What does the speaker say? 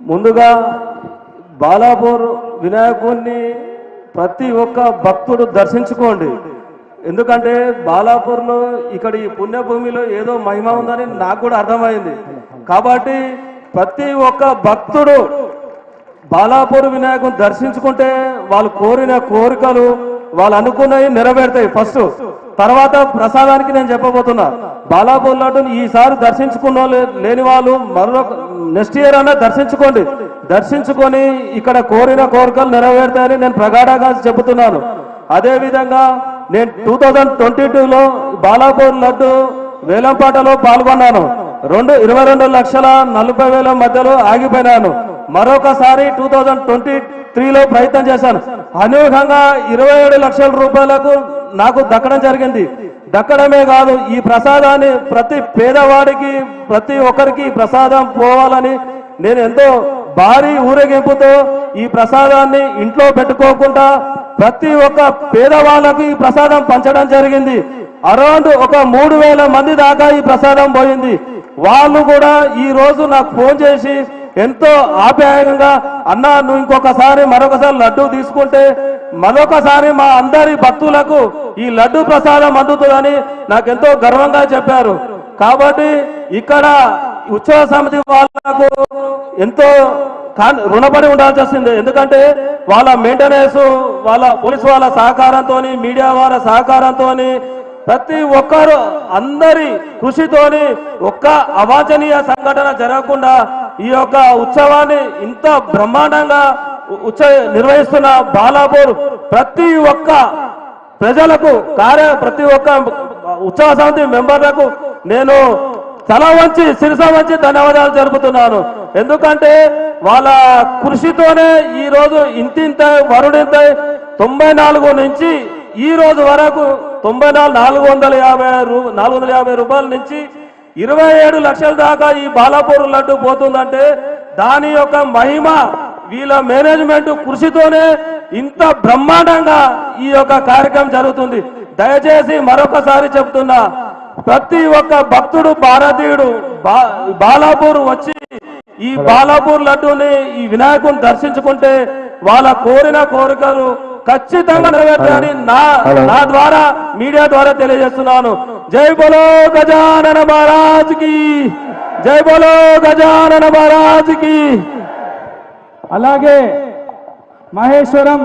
ముందుగా బాలాపూర్ వినాయకుడిని ప్రతి ఒక్క భక్తుడు దర్శించుకోండి. ఎందుకంటే బాలాపూర్లో ఇక్కడ ఈ పుణ్యభూమిలో ఏదో మహిమ ఉందని నాకు కూడా అర్థమైంది. కాబట్టి ప్రతి ఒక్క భక్తుడు బాలాపూర్ వినాయకుని దర్శించుకుంటే వాళ్ళు కోరిన కోరికలు వాళ్ళు అనుకున్నవి నెరవేరుతాయి ఫస్ట్. తర్వాత ప్రసాదానికి నేను చెప్పబోతున్నా. బాలాపూర్ లడ్డుని ఈసారి దర్శించుకున్న వాళ్ళు లేని వాళ్ళు మరొక నెక్స్ట్ ఇయర్ అన్న దర్శించుకోండి. దర్శించుకొని ఇక్కడ కోరిన కోరికలు నెరవేరుతాయని నేను ప్రగాఢంగా చెబుతున్నాను. అదేవిధంగా నేను టూ థౌజండ్ ట్వంటీ టూలో బాలాపూర్ లడ్డు వేలంపాటలో పాల్గొన్నాను. రెండు ఇరవై రెండు లక్షల నలభై వేల మధ్యలో ఆగిపోయినాను. మరొకసారి టూ థౌజండ్ ట్వంటీ త్రీలో ప్రయత్నం చేశాను. అనూహ్యంగా ఇరవై ఏడు లక్షల రూపాయలకు నాకు దక్కడం జరిగింది. దక్కడమే కాదు ఈ ప్రసాదాన్ని ప్రతి పేదవాడికి ప్రతి ఒక్కరికి ప్రసాదం పోవాలని నేను ఎంతో భారీ ఊరేగింపుతో ఈ ప్రసాదాన్ని ఇంట్లో పెట్టుకోకుండా ప్రతి ఒక్క పేదవాళ్ళకు ఈ ప్రసాదం పంచడం జరిగింది. అరౌండ్ ఒక మూడు వేల మంది దాకా ఈ ప్రసాదం పోయింది. వాళ్ళు కూడా ఈ రోజు నాకు ఫోన్ చేసి ఎంతో ఆప్యాయంగా అన్నా నువ్వు ఇంకొకసారి మరొకసారి లడ్డు తీసుకుంటే మరొకసారి మా అందరి భక్తులకు ఈ లడ్డు ప్రసాదం అందుతుందని నాకెంతో గర్వంగా చెప్పారు. కాబట్టి ఇక్కడ ఉత్సవ సమితి వాళ్ళకు ఎంతో రుణపడి ఉండాల్సి వస్తుంది. ఎందుకంటే వాళ్ళ మెయింటెనెన్స్ వాళ్ళ పోలీసు వాళ్ళ సహకారంతో మీడియా వాళ్ళ సహకారంతో ప్రతి ఒక్కరు అందరి కృషితోని ఒక్క అవాంఛనీయ సంఘటన జరగకుండా ఈ యొక్క ఉత్సవాన్ని ఇంత బ్రహ్మాండంగా ఉత్స నిర్వహిస్తున్న బాలాపూర్ ప్రతి ఒక్క ప్రజలకు కార్య ప్రతి ఒక్క ఉత్సవ సమితి మెంబర్లకు నేను తల వంచి శిరస వంచి ధన్యవాదాలు జరుపుతున్నాను. ఎందుకంటే వాళ్ళ కృషితోనే ఈ రోజు ఇంతింత వరుడింత తొంభై నాలుగు నుంచి ఈ రోజు వరకు తొంభై నాలుగు నాలుగు వందల యాభై నాలుగు వందల యాభై రూపాయల నుంచి ఇరవై ఏడు లక్షల దాకా ఈ బాలాపూర్ లడ్డు పోతుందంటే దాని యొక్క మహిమ వీళ్ళ మేనేజ్మెంట్ కృషితోనే ఇంత బ్రహ్మాండంగా ఈ యొక్క కార్యక్రమం జరుగుతుంది. దయచేసి మరొకసారి చెప్తున్నా ప్రతి ఒక్క భక్తుడు భారతీయుడు బాలాపూర్ వచ్చి ఈ బాలాపూర్ లడ్డూని ఈ వినాయకుని దర్శించుకుంటే వాళ్ళ కోరిన కోరికలు ఖచ్చితంగా నెరవేర్చాలని నా నా ద్వారా మీడియా ద్వారా తెలియజేస్తున్నాను. జై బోలో గజానన మహారాజ్కి జై బోలో గజానన మహారాజ్కి. అలాగే మహేశ్వరం